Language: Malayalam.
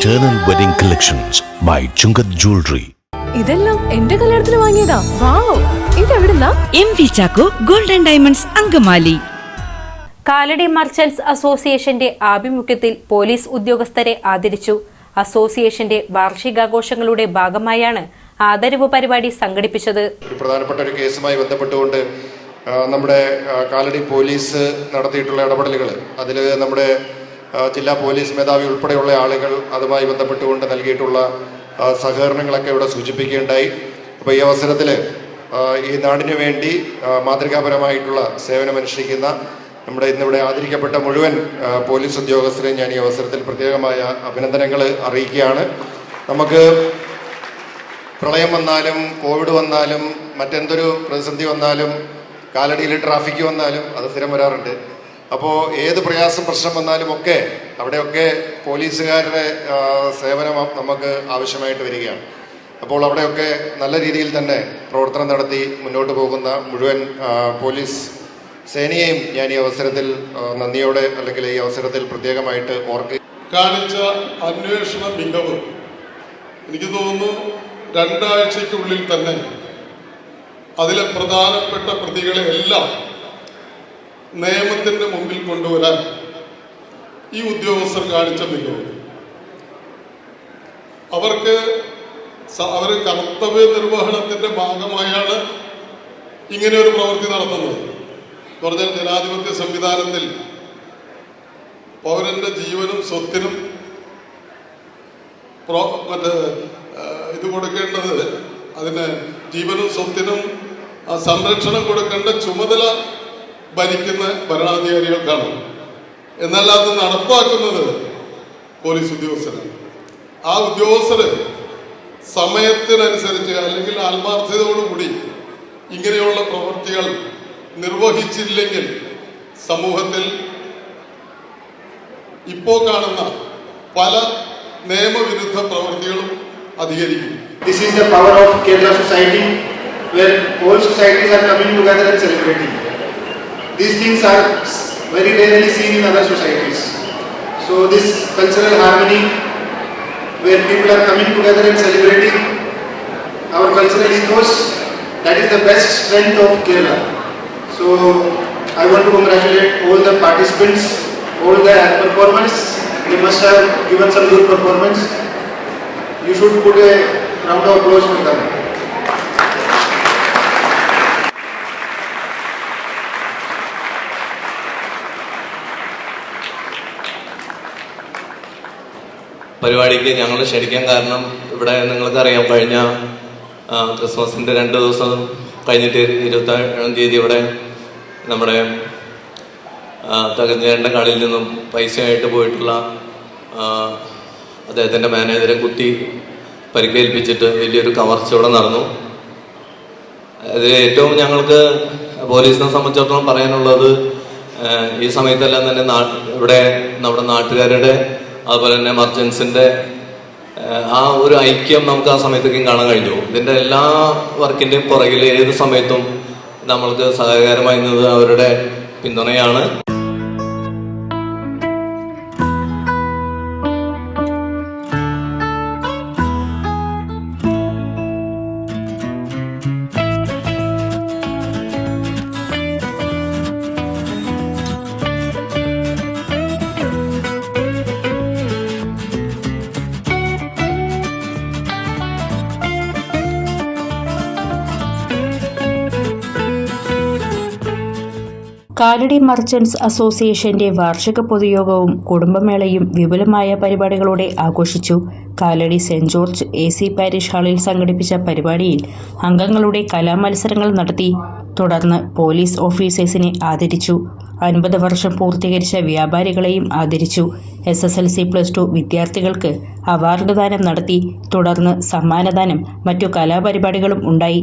Eternal Wedding Collections by Chungat Jewelry. ഇതെല്ലാം എന്റെ കല്യാണത്തിന് വാങ്ങിയതാ. Wow ഇതെവിടുന്നാ? M V Chacko golden diamonds Angamaly. Kalady merchants അസോസിയേഷന്റെ ആഭിമുഖ്യത്തിൽ പോലീസ് ഉദ്യോഗസ്ഥരെ ആദരിച്ചു. അസോസിയേഷന്റെ വാർഷികാഘോഷങ്ങളുടെ ഭാഗമായാണ് ആദരവ് പരിപാടി സംഘടിപ്പിച്ചത്. ഒരു പ്രധാനപ്പെട്ട ഒരു കേസുമായി ബന്ധപ്പെട്ടുകൊണ്ട് നമ്മുടെ കാലടി പോലീസ് നടത്തിയിട്ടുള്ള ഇടപെടലുകൾ അതിൽ നമ്മുടെ ജില്ലാ പോലീസ് മേധാവി ഉൾപ്പെടെയുള്ള ആളുകൾ അതുമായി ബന്ധപ്പെട്ടുകൊണ്ട് നൽകിയിട്ടുള്ള സഹകരണങ്ങളൊക്കെ ഇവിടെ സൂചിപ്പിക്കുകയുണ്ടായി. അപ്പോൾ ഈ അവസരത്തിൽ ഈ നാടിനു വേണ്ടി മാതൃകാപരമായിട്ടുള്ള സേവനമനുഷ്ഠിക്കുന്ന നമ്മുടെ ഇന്നിവിടെ ആദരിക്കപ്പെട്ട മുഴുവൻ പോലീസ് ഉദ്യോഗസ്ഥരെയും ഞാൻ ഈ അവസരത്തിൽ പ്രത്യേകമായ അഭിനന്ദനങ്ങൾ അറിയിക്കുകയാണ്. നമുക്ക് പ്രളയം വന്നാലും കോവിഡ് വന്നാലും മറ്റെന്തൊരു പ്രതിസന്ധി വന്നാലും കാലടിയിൽ ട്രാഫിക് വന്നാലും അത് സ്ഥിരം വരാറുണ്ട്. അപ്പോൾ ഏത് പ്രയാസം പ്രശ്നം വന്നാലും ഒക്കെ അവിടെയൊക്കെ പോലീസുകാരുടെ സേവനം നമുക്ക് ആവശ്യമായിട്ട് വരികയാണ്. അപ്പോൾ അവിടെയൊക്കെ നല്ല രീതിയിൽ തന്നെ പ്രവർത്തനം നടത്തി മുന്നോട്ട് പോകുന്ന മുഴുവൻ പോലീസ് സേനയെയും ഞാൻ ഈ അവസരത്തിൽ നന്ദിയോടെ അല്ലെങ്കിൽ ഈ അവസരത്തിൽ പ്രത്യേകമായിട്ട് ഓർക്കുക കാണിച്ച അന്വേഷണ മികവ് എനിക്ക് തോന്നുന്നു രണ്ടാഴ്ചയ്ക്കുള്ളിൽ തന്നെ അതിലെ പ്രധാനപ്പെട്ട പ്രതികളെ എല്ലാം നിയമത്തിന്റെ മുമ്പിൽ കൊണ്ടുവരാൻ ഈ ഉദ്യോഗസ്ഥർ കാണിച്ച മികവ്. അവർക്ക് അവർ കർത്തവ്യ നിർവഹണത്തിന്റെ ഭാഗമായാണ് ഇങ്ങനെ ഒരു പ്രവൃത്തി നടത്തുന്നത്. പറഞ്ഞാൽ ജനാധിപത്യ സംവിധാനത്തിൽ പൗരന്റെ ജീവനും സ്വത്തിനും മറ്റേ ഇത് കൊടുക്കേണ്ടത് അതിന് ജീവനും സ്വത്തിനും സംരക്ഷണം കൊടുക്കേണ്ട ചുമതല ഭരിക്കുന്ന ഭരണാധികാരികൾക്കാണ്. എന്നാൽ അത് നടപ്പാക്കുന്നത് പോലീസ് ഉദ്യോഗസ്ഥരാണ്. ആ ഉദ്യോഗസ്ഥര് സമയത്തിനനുസരിച്ച് അല്ലെങ്കിൽ ആത്മാർത്ഥതയോടുകൂടി ഇങ്ങനെയുള്ള പ്രവൃത്തികൾ നിർവഹിച്ചില്ലെങ്കിൽ സമൂഹത്തിൽ ഇപ്പോൾ കാണുന്ന പല നിയമവിരുദ്ധ പ്രവൃത്തികളും അധികരിക്കും. This is the power of Kerala society where all societies are coming together and celebrating. These things are very rarely seen in other societies. So this cultural harmony where people are coming together and celebrating our cultural ethos, that is the best strength of Kerala. So I want to congratulate all the participants, all the performers. They must have given some good performance. You should put a round of applause for them. പരിപാടിക്ക് ഞങ്ങൾ ക്ഷണിക്കാൻ കാരണം ഇവിടെ നിങ്ങൾക്ക് അറിയാം കഴിഞ്ഞ ക്രിസ്മസിന്റെ രണ്ട് ദിവസം കഴിഞ്ഞിട്ട് ഇരുപത്തി ഏഴാം തീയതി ഇവിടെ നമ്മുടെ ആ, കളിയിൽ നിന്നും പൈസയായിട്ട് പോയിട്ടുള്ള അദ്ദേഹത്തിന്റെ മാനേജറെ കുത്തി പരിക്കേൽപ്പിച്ചിട്ട് വലിയൊരു കവർച്ച ഇവിടെ നടന്നു. അതിൽ ഏറ്റവും ഞങ്ങൾക്ക് പോലീസിനെ സംബന്ധിച്ചിടത്തോളം പറയാനുള്ളത് ഈ സമയത്തെല്ലാം തന്നെ നാ ഇവിടെ നമ്മുടെ നാട്ടുകാരുടെ അതുപോലെ തന്നെ മർച്ചൻസിന്റെ ആ ഒരു ഐക്യം നമുക്ക് ആ സമയത്തേക്കും കാണാൻ കഴിഞ്ഞു. ഇതിന്റെ എല്ലാ വർക്കിന്റെയും പുറകിൽ ഏത് സമയത്തും നമ്മൾക്ക് സഹകാരമായി നിന്നത് അവരുടെ പിന്തുണയാണ്. കാലടി മർച്ചൻസ് അസോസിയേഷന്റെ വാർഷിക പൊതുയോഗവും കുടുംബമേളയും വിപുലമായ പരിപാടികളോടെ ആഘോഷിച്ചു. Kalady saint George A C parish ഹാളിൽ സംഘടിപ്പിച്ച പരിപാടിയിൽ അംഗങ്ങളുടെ കലാമത്സരങ്ങൾ നടത്തി. തുടർന്ന് പോലീസ് ഓഫീസേഴ്സിനെ ആദരിച്ചു. അൻപത് വർഷം പൂർത്തീകരിച്ച വ്യാപാരികളെയും ആദരിച്ചു. S S L C plus two വിദ്യാർത്ഥികൾക്ക് അവാർഡ് ദാനം നടത്തി. തുടർന്ന് സമ്മാനദാനം മറ്റു കലാപരിപാടികളും ഉണ്ടായി.